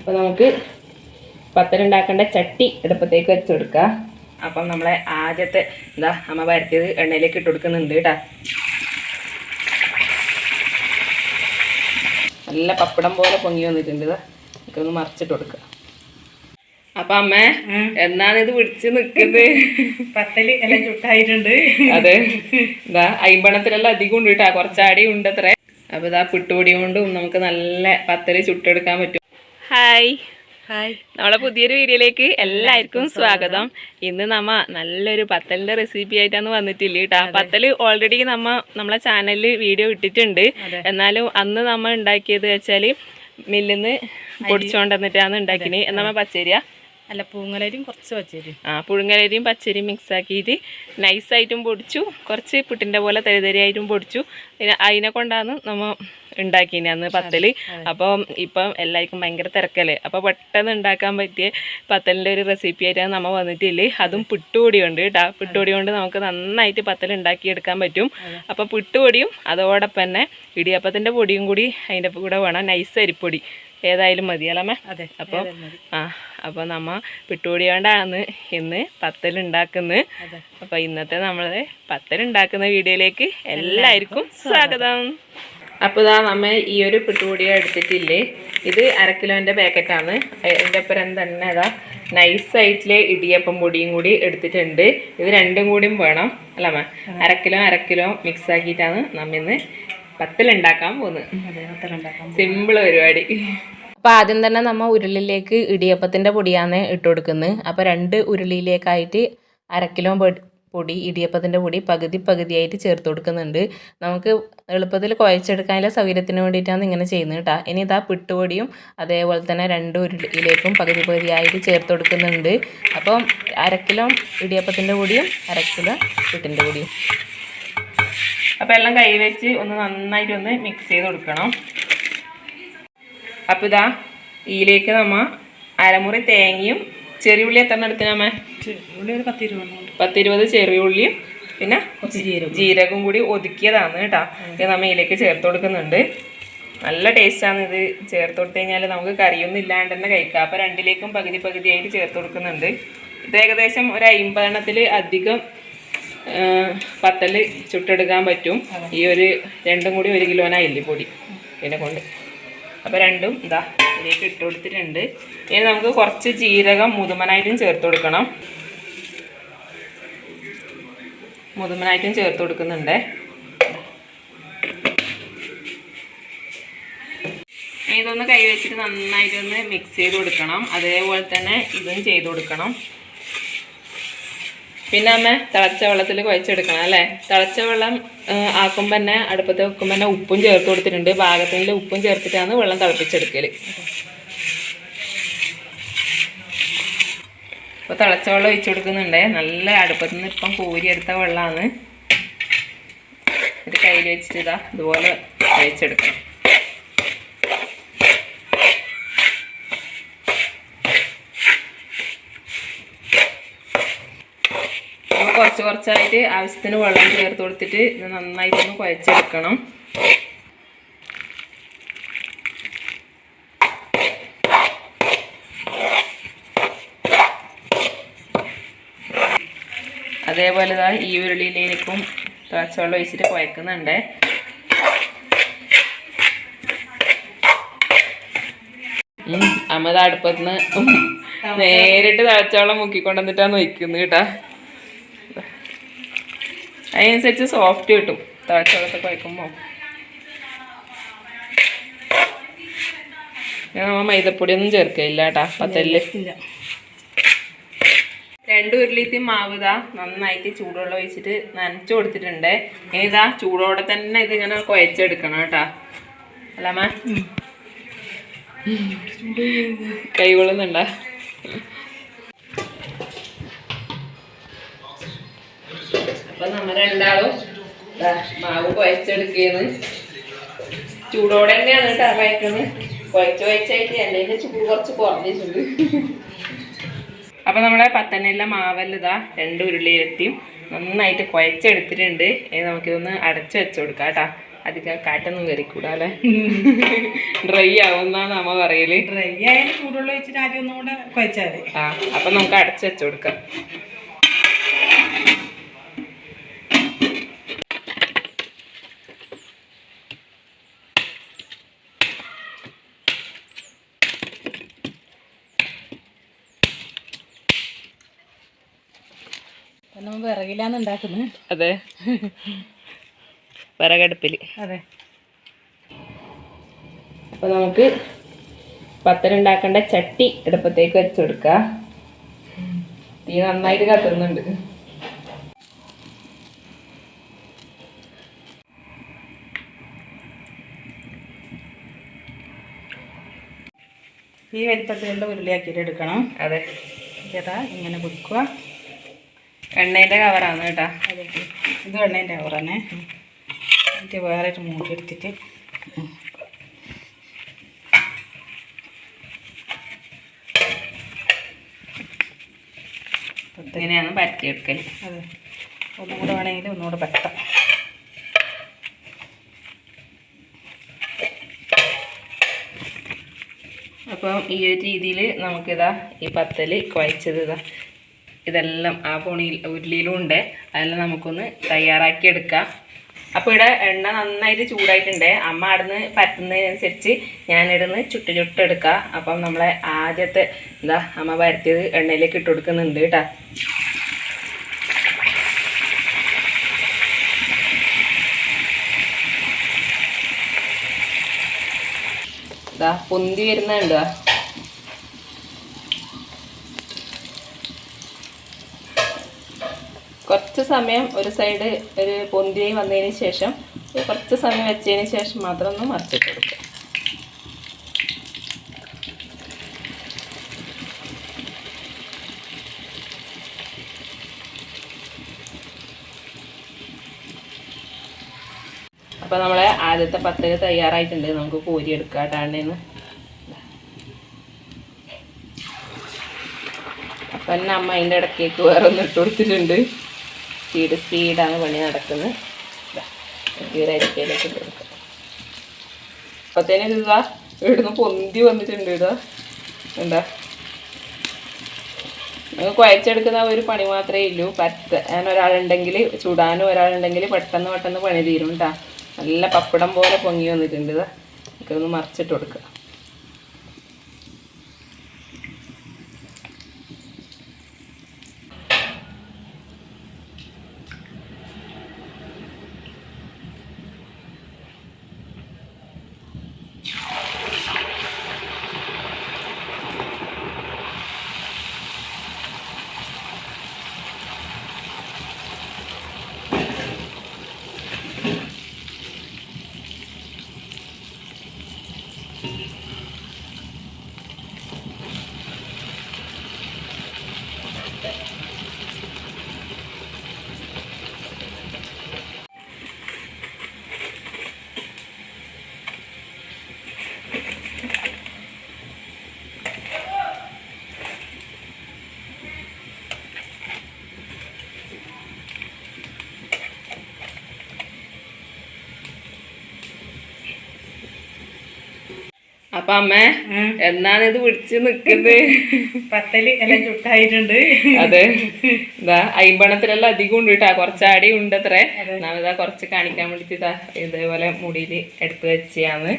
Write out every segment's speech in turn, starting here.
അപ്പോൾ നമുക്ക് പത്തലുണ്ടാക്കേണ്ട ചട്ടി അടുപ്പത്തേക്ക് വെച്ച് കൊടുക്കുക അപ്പം നമ്മളെ ആദ്യത്തെ എന്താ അമ്മ വരത്തിയത് എണ്ണയിലേക്ക് ഇട്ട് കൊടുക്കുന്നുണ്ട് കേട്ടോ. നല്ല പപ്പടം പോലെ പൊങ്ങി വന്നിട്ടുണ്ട് ഇതാ. നമുക്കൊന്ന് മറിച്ചിട്ട് കൊടുക്കുക അപ്പൊ അമ്മ എന്നാണ് ഇത് പിടിച്ച് നിക്കുന്നത് പത്തൽ എല്ലാം ചുട്ടായിട്ടുണ്ട്. അതെ. ഇതാ അയിമ്പണത്തിലെല്ലാം അധികം ഉണ്ട് കേട്ടാ. കുറച്ചാടി ഉണ്ട് അത്ര അപ്പൊ ഇതാ പിട്ടുപൊടി കൊണ്ടും നമുക്ക് നല്ല പത്തൽ ചുട്ടെടുക്കാൻ പറ്റും. ഹായ്. ഹായ്. നമ്മളെ പുതിയൊരു വീഡിയോയിലേക്ക് എല്ലാവർക്കും സ്വാഗതം. ഇന്ന് നമ്മ നല്ലൊരു പത്തലിന്റെ റെസിപ്പി ആയിട്ടാണ് വന്നിട്ടില്ല കേട്ടോ പത്തൽ ഓൾറെഡി നമ്മ നമ്മളെ ചാനലിൽ വീഡിയോ ഇട്ടിട്ടുണ്ട്. എന്നാലും അന്ന് നമ്മ ഉണ്ടാക്കിയത് വെച്ചാൽ മില്ലിന്ന് പൊടിച്ചോണ്ടെന്നിട്ടാണ് ഉണ്ടാക്കിന്. നമ്മ പച്ചരിയാ? അല്ല പൂങ്ങലരിയും കുറച്ച് പച്ചരി ആ പുഴുങ്ങലരിയും പച്ചരിയും മിക്സ് ആക്കിയിട്ട് നൈസായിട്ടും പൊടിച്ചു. കുറച്ച് പുട്ടിന്റെ പോലെ തരിതരിയായിട്ടും പൊടിച്ചു. പിന്നെ അതിനെ കൊണ്ടാണ് നമ്മൾ ഉണ്ടാക്കിന് അന്ന് പത്തൽ. അപ്പം ഇപ്പം എല്ലാവർക്കും ഭയങ്കര തിരക്കല്ലേ. അപ്പോൾ പെട്ടെന്ന് ഉണ്ടാക്കാൻ പറ്റിയ പത്തലിന്റെ ഒരു റെസിപ്പി ആയിട്ടാണ് നമ്മൾ വന്നിട്ടില്ലേ. അതും പുട്ടുപൊടി ഉണ്ട് കേട്ടോ പുട്ടുപൊടി കൊണ്ട് നമുക്ക് നന്നായിട്ട് പത്തൽ ഉണ്ടാക്കിയെടുക്കാൻ പറ്റും. അപ്പോൾ പുട്ടുപൊടിയും അതോടൊപ്പം തന്നെ ഇടിയപ്പത്തിന്റെ പൊടിയും കൂടി അതിന്റെ കൂടെ വേണം. നൈസ് അരിപ്പൊടി. ഏതായാലും മതിയല്ലമ്മേ അതെ അപ്പോൾ ആ അപ്പോൾ നമ്മ പിട്ടുകൂടിയോണ്ടാണ് ഇന്ന് പത്തൽ ഉണ്ടാക്കുന്നത് അപ്പോൾ ഇന്നത്തെ നമ്മൾ പത്തൽ ഉണ്ടാക്കുന്ന വീഡിയോയിലേക്ക് എല്ലാവർക്കും സ്വാഗതം. അപ്പോൾ ഇതാ നമ്മ ഈ ഒരു പിട്ടുകൂടിയോ എടുത്തിട്ടില്ലേ? ഇത് അരക്കിലോന്റെ പാക്കറ്റാണ്. അതിന്റെ ഒപ്പം തന്നെ അതാ നൈസായിട്ടുള്ള ഇടിയപ്പം പൊടിയും കൂടി എടുത്തിട്ടുണ്ട്. ഇത് രണ്ടും കൂടിയും വേണം. അല്ലമ്മ അര അരക്കിലോ അരക്കിലോ മിക്സ് ആക്കിയിട്ടാണ് നമ്മ ഇന്ന് പത്തൽ ഉണ്ടാക്കാൻ പോകുന്നത് സിമ്പിൾ പരിപാടി. അപ്പോൾ ആദ്യം തന്നെ നമ്മൾ ഉരുളിലേക്ക് ഇടിയപ്പത്തിന്റെ പൊടിയാണ് ഇട്ട് കൊടുക്കുന്നത് അപ്പോൾ രണ്ട് ഉരുളിയിലേക്കായിട്ട് അരക്കിലോ കിലോ പൊടി- പൊടി ഇടിയപ്പത്തിന്റെ പൊടി പകുതി പകുതിയായിട്ട് ചേർത്ത് കൊടുക്കുന്നുണ്ട്. നമുക്ക് എളുപ്പത്തിൽ കുഴച്ചെടുക്കാനുള്ള സൗകര്യത്തിന് വേണ്ടിയിട്ടാണ് ഇങ്ങനെ ചെയ്യുന്നത് കേട്ടോ ഇനി ഇതാ പിട്ടുപൊടിയും അതേപോലെ തന്നെ രണ്ട് ഉരുളിയിലേക്കും പകുതി പകുതിയായിട്ട് ചേർത്ത് കൊടുക്കുന്നുണ്ട്. അപ്പം അരക്കിലോ കിലോ ഇടിയപ്പത്തിന്റെ പൊടിയും അരക്കിലോ കിലോ പിട്ടിന്റെ പൊടിയും. അപ്പോൾ എല്ലാം കൈ വെച്ച് ഒന്ന് നന്നായിട്ട് ഒന്ന് മിക്സ് ചെയ്ത് കൊടുക്കണം. അപ്പോൾ ഇതാ ഇതിലേക്ക് നമ്മ അരമുറി തേങ്ങയും ചെറിയുള്ളി എത്ര എടുത്തിനാമേ ഉള്ളി ഒരു പത്ത് രൂപ പത്തിരുപത് ചെറിയുള്ളിയും പിന്നെ ജീരകം ജീരകം കൂടി ഒതുക്കിയതാണ് കേട്ടോ. ഇത് നമ്മൾ ഇതിലേക്ക് ചേർത്ത് കൊടുക്കുന്നുണ്ട്. നല്ല ടേസ്റ്റാണ് ഇത്. ചേർത്ത് കൊടുത്തു കഴിഞ്ഞാൽ നമുക്ക് കറിയൊന്നും ഇല്ലാണ്ട് തന്നെ കഴിക്കാം. അപ്പോൾ രണ്ടിലേക്കും പകുതി പകുതിയായിട്ട് ചേർത്ത് കൊടുക്കുന്നുണ്ട്. ഇത് ഏകദേശം ഒരു അമ്പതെണ്ണത്തിൽ അധികം പത്തൽ ചുട്ടെടുക്കാൻ പറ്റും. ഈ ഒരു രണ്ടും കൂടി ഒരു കിലോനായില്ലേ പൊടി ഇതിനെ കൊണ്ട്. അപ്പോൾ രണ്ടും ഇതാ ഇതിലേക്ക് ഇട്ട് കൊടുത്തിട്ടുണ്ട്. ഇനി നമുക്ക് കുറച്ച് ജീരകം മുതുമനായിട്ടും ചേർത്ത് കൊടുക്കണം. മുതുമനായിട്ടും ചേർത്ത് കൊടുക്കുന്നുണ്ട്. ഇതൊന്ന് കൈ വെച്ചിട്ട് നന്നായിട്ടൊന്ന് മിക്സ് ചെയ്ത് കൊടുക്കണം. അതേപോലെ തന്നെ ഇതും ചെയ്ത് കൊടുക്കണം. പിന്നെ അമ്മ തിളച്ച വെള്ളത്തിൽ കുഴച്ചെടുക്കണം അല്ലേ? തിളച്ച വെള്ളം ആക്കുമ്പോൾ തന്നെ അടുപ്പത്ത് വെക്കുമ്പോൾ തന്നെ ഉപ്പും ചേർത്ത് കൊടുത്തിട്ടുണ്ട്. പാകത്തിന്റെ ഉപ്പും ചേർത്തിട്ടാണ് വെള്ളം തിളപ്പിച്ചെടുക്കൽ അപ്പോൾ തിളച്ച വെള്ളം ഒഴിച്ചു കൊടുക്കുന്നുണ്ട് നല്ല അടുപ്പത്ത് നിന്ന് ഇപ്പം കോരിയെടുത്ത വെള്ളമാണ് ഒരു കയ്യിൽ വെച്ചിട്ട് ഇതാ ഇതുപോലെ ഒഴിച്ചെടുക്കണം അപ്പോൾ കുറച്ച് കുറച്ചായിട്ട് ആവശ്യത്തിന് വെള്ളം ചേർത്ത് കൊടുത്തിട്ട് ഇത് നന്നായിട്ടൊന്ന് കുഴച്ചെടുക്കണം. അതേപോലെ ഇതാ ഈ ഉരുളിയിലേക്കും തിളച്ചവെള്ളം ഒഴിച്ചിട്ട് കുഴക്കുന്നുണ്ട്. ഉം, അമ്മ ദാ അടുപ്പത്തുനിന്ന് നേരിട്ട് തിളച്ചവെള്ളം മുക്കിക്കൊണ്ടുവന്നിട്ടാണ് വയ്ക്കുന്നത് കേട്ടാ. അതിനനുസരിച്ച് സോഫ്റ്റ് കിട്ടും. തിളച്ചവെള്ളത്തിൽ കുഴക്കുമ്പോൾ ഞാൻ നമ്മ മൈദപ്പൊടിയൊന്നും ചേർക്കില്ല കേട്ടാ പത്തല്ല് രണ്ട് ഉരുളിത്തി മാവ് ഇതാ നന്നായിട്ട് ചൂടുവെള്ളം ഒഴിച്ചിട്ട് നനച്ചു കൊടുത്തിട്ടുണ്ട്. ഇനി ഇതാ ചൂടോടെ തന്നെ ഇത് ഇങ്ങനെ കുഴച്ചെടുക്കണം കേട്ടാ അല്ലമ്മ കൈ അപ്പൊ നമ്മൾ രണ്ടാളും മാവ് കുഴച്ചെടുക്കുന്നു. ചൂടോടെ തന്നെയാണ് കേട്ടോ വയ്ക്കുന്നത്. കുഴച്ച് കുഴച്ചായിട്ട് എന്റെ ചൂട് കുറച്ച് കുറഞ്ഞിട്ടുണ്ട്. അപ്പൊ നമ്മളെ പത്തനെല്ല മാവല്ല ഇതാ രണ്ട് ഉരുളിയിലെത്തിയും നന്നായിട്ട് കുഴച്ചെടുത്തിട്ടുണ്ട്. ഇനി നമുക്കിതൊന്ന് അടച്ചു വെച്ച് കൊടുക്കാം കേട്ടാ. അധികം കാറ്റൊന്നും കയറിക്കൂടാ അല്ലേ ഡ്രൈ ആവുന്നാണ് നമ്മ പറയൽ. ഡ്രൈ ആയാലും ചൂടുള്ള വെച്ചിട്ട് ആദ്യം ഒന്നും കൂടെ കുഴച്ചാൽ ആ അപ്പൊ നമുക്ക് അടച്ചു വെച്ചു കൊടുക്കാം അപ്പം നമ്മൾ വിറകിലാണ് ഉണ്ടാക്കുന്നത് അതെ. വിറകടുപ്പിൽ അതെ. അപ്പൊ നമുക്ക് പത്തലുണ്ടാക്കേണ്ട ചട്ടി അടുപ്പത്തേക്ക് വെച്ച് കൊടുക്കുക തീ നന്നായിട്ട് കത്തുന്നുണ്ട് ഈ വലിപ്പത്തിലുള്ള ഉരുളിയാക്കിയിട്ട് എടുക്കണം. അതെ. ഇങ്ങനെ പിടിക്കുക. എണ്ണേന്റെ കവറാണ് കേട്ടാ. ഇത് എണ്ണേന്റെ കവറാണ് എന്നിട്ട് വേറെ ഒരു മൂടി എടുത്തിട്ട്. ഇങ്ങനെയാണ് പരത്തിയെടുക്കൽ അതെ. ഒന്നുകൂടെ വേണമെങ്കിൽ ഒന്നുകൂടെ പറ്റാം അപ്പം ഈ ഒരു രീതിയിൽ നമുക്കിതാ ഈ പത്തൽ കുഴച്ചത് ഇതാ. ഇതെല്ലാം ആ പൊണിയിൽ ഉരുളിയിലും ഉണ്ട്. അതെല്ലാം നമുക്കൊന്ന് തയ്യാറാക്കി എടുക്കാം. അപ്പോൾ ഇവിടെ എണ്ണ നന്നായിട്ട് ചൂടായിട്ടുണ്ട്. അമ്മ അവിടുന്ന് പറ്റുന്നതിനനുസരിച്ച് ഞാനിടുന്ന് ചുട്ട് ചുട്ടെടുക്കുക അപ്പം നമ്മളെ ആദ്യത്തെ എന്താ അമ്മ പരത്തിയത് എണ്ണയിലേക്ക് ഇട്ട് കൊടുക്കുന്നുണ്ട് കേട്ടോ. ഇതാ പൊന്തി വരുന്നുണ്ടോ. കുറച്ച് സമയം ഒരു സൈഡ് ഒരു പൊന്തിയായി വന്നതിന് ശേഷം കുറച്ച് സമയം വെച്ചതിന് ശേഷം മാത്രം ഒന്ന് മറിച്ചിട്ട് കൊടുക്കുക. അപ്പോൾ നമ്മളെ ആദ്യത്തെ പത്തക തയ്യാറായിട്ടുണ്ട്. നമുക്ക് കോരി ടാണ്ടേന്ന് അപ്പം എന്നെ അമ്മ അതിന്റെ ഇടയ്ക്കേക്ക് വേറെ ഒന്ന് ഇട്ട് കൊടുത്തിട്ടുണ്ട്. സ്പീഡ് സ്പീഡാണ് പണി നടക്കുന്നത്. ഈ ഒരു അരിക്കയിലേക്ക് കൊടുക്കാം. അപ്പത്തേനും ഇതാ ഇവിടുന്ന് പൊന്തി വന്നിട്ടുണ്ട് ഇതാ. എന്താ? നിങ്ങൾ കുഴച്ചെടുക്കുന്ന ഒരു പണി മാത്രമേ ഉള്ളൂ പത്ത് ഞാൻ ഒരാളുണ്ടെങ്കിൽ ചുടാനും ഒരാളുണ്ടെങ്കിൽ പെട്ടെന്ന് പെട്ടെന്ന് പണി തീരും കേട്ടോ നല്ല പപ്പടം പോലെ പൊങ്ങി വന്നിട്ടുണ്ട് ഇതാ നമുക്കൊന്ന് മറിച്ചിട്ട് കൊടുക്കുക അപ്പൊ അമ്മ എന്നാണ് ഇത് പിടിച്ച് നിക്കുന്നത് പത്തൽ എല്ലാം ചുട്ടായിട്ടുണ്ട്. അതെ. ഇതാ അയിമ്പണത്തിലെല്ലാം അധികം ഉണ്ട് കേട്ടാ കുറച്ചാടി ഉണ്ട് അത്രേ നമ്മളിതാ കുറച്ച് കാണിക്കാൻ വേണ്ടിട്ട് ഇതാ ഇതേപോലെ മുടിയിൽ എടുത്തു വെച്ചാന്ന്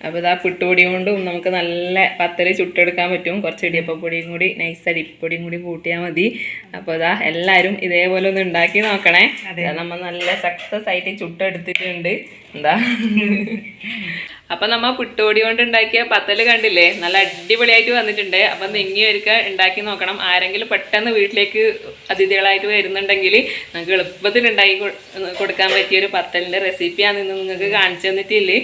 അപ്പൊ ഇതാ പിട്ടുപൊടി കൊണ്ടും നമുക്ക് നല്ല പത്തൽ ചുട്ടെടുക്കാൻ പറ്റും. കുറച്ച് ഇടിയപ്പൊടിയും കൂടി നൈസ് അരിപ്പൊടിയും കൂടി കൂട്ടിയാൽ മതി. അപ്പൊ ഇതാ എല്ലാരും ഇതേപോലെ ഒന്ന് ഉണ്ടാക്കി നോക്കണേ. നമ്മൾ നമ്മ നല്ല സക്സസ് ആയിട്ട് ചുട്ടെടുത്തിട്ടുണ്ട്. എന്താ? അപ്പൊ നമ്മൾ പുട്ടുപൊടി കൊണ്ട് ഉണ്ടാക്കിയ പത്തൽ കണ്ടില്ലേ? നല്ല അടിപൊളിയായിട്ട് വന്നിട്ടുണ്ട്. അപ്പൊ നിങ്ങിയൊരുക്ക ഒരുക്ക ഉണ്ടാക്കി നോക്കണം. ആരെങ്കിലും പെട്ടെന്ന് വീട്ടിലേക്ക് അതിഥികളായിട്ട് വരുന്നുണ്ടെങ്കിൽ നിങ്ങൾക്ക് എളുപ്പത്തിൽ ഉണ്ടാക്കി കൊടുക്കാൻ പറ്റിയ ഒരു പത്തലിന്റെ റെസിപ്പിയാണ് ഇന്ന് നിങ്ങൾക്ക് കാണിച്ചു തന്നിട്ടില്ലേ?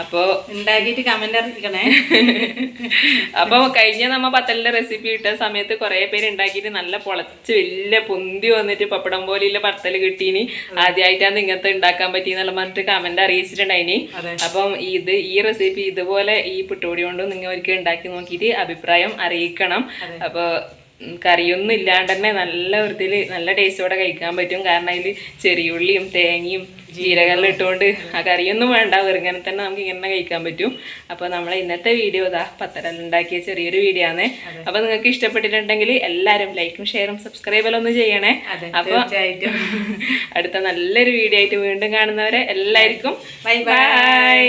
അപ്പോൾ ഉണ്ടാക്കിയിട്ട് കമന്റ് അറിയിക്കണേ. അപ്പോൾ കഴിഞ്ഞ നമ്മൾ പത്തലിന്റെ റെസിപ്പി ഇട്ട സമയത്ത് കുറേ പേര് ഉണ്ടാക്കിയിട്ട് നല്ല പൊളച്ച് വലിയ പൊന്തി വന്നിട്ട് പപ്പടം പോലെയുള്ള പത്തൽ കിട്ടീനി. ആദ്യമായിട്ടാണ് ഇങ്ങനത്തെ ഉണ്ടാക്കാൻ പറ്റിയെന്നുള്ള പറഞ്ഞിട്ട് കമന്റ് അറിയിച്ചിട്ടുണ്ടായിനി. അപ്പം ഇത് ഈ റെസിപ്പി ഇതുപോലെ ഈ പുട്ടുപൊടി കൊണ്ട് നിങ്ങൾ ഒരിക്കൽ ഉണ്ടാക്കി നോക്കിയിട്ട് അഭിപ്രായം അറിയിക്കണം. അപ്പോൾ കറിയൊന്നും ഇല്ലാണ്ട് തന്നെ നല്ല വൃത്തിയിൽ നല്ല ടേസ്റ്റോടെ കഴിക്കാൻ പറ്റും. കാരണം അതിൽ ചെറിയുള്ളിയും തേങ്ങയും ജീരകമെല്ലാം ഇട്ടുകൊണ്ട് ആ കറിയൊന്നും വേണ്ട. വെറുങ്ങനെ തന്നെ നമുക്ക് ഇങ്ങനെ കഴിക്കാൻ പറ്റും. അപ്പോൾ നമ്മളെ ഇന്നത്തെ വീഡിയോ ഇതാ പത്തരലുണ്ടാക്കിയ ചെറിയൊരു വീഡിയോ ആണ്. അപ്പോൾ നിങ്ങൾക്ക് ഇഷ്ടപ്പെട്ടിട്ടുണ്ടെങ്കിൽ എല്ലാവരും ലൈക്കും ഷെയറും സബ്സ്ക്രൈബെല്ലാം ഒന്ന് ചെയ്യണേ. അപ്പോൾ അടുത്ത നല്ലൊരു വീഡിയോ ആയിട്ട് വീണ്ടും കാണുന്നവരെ എല്ലാവർക്കും ബൈ ബൈ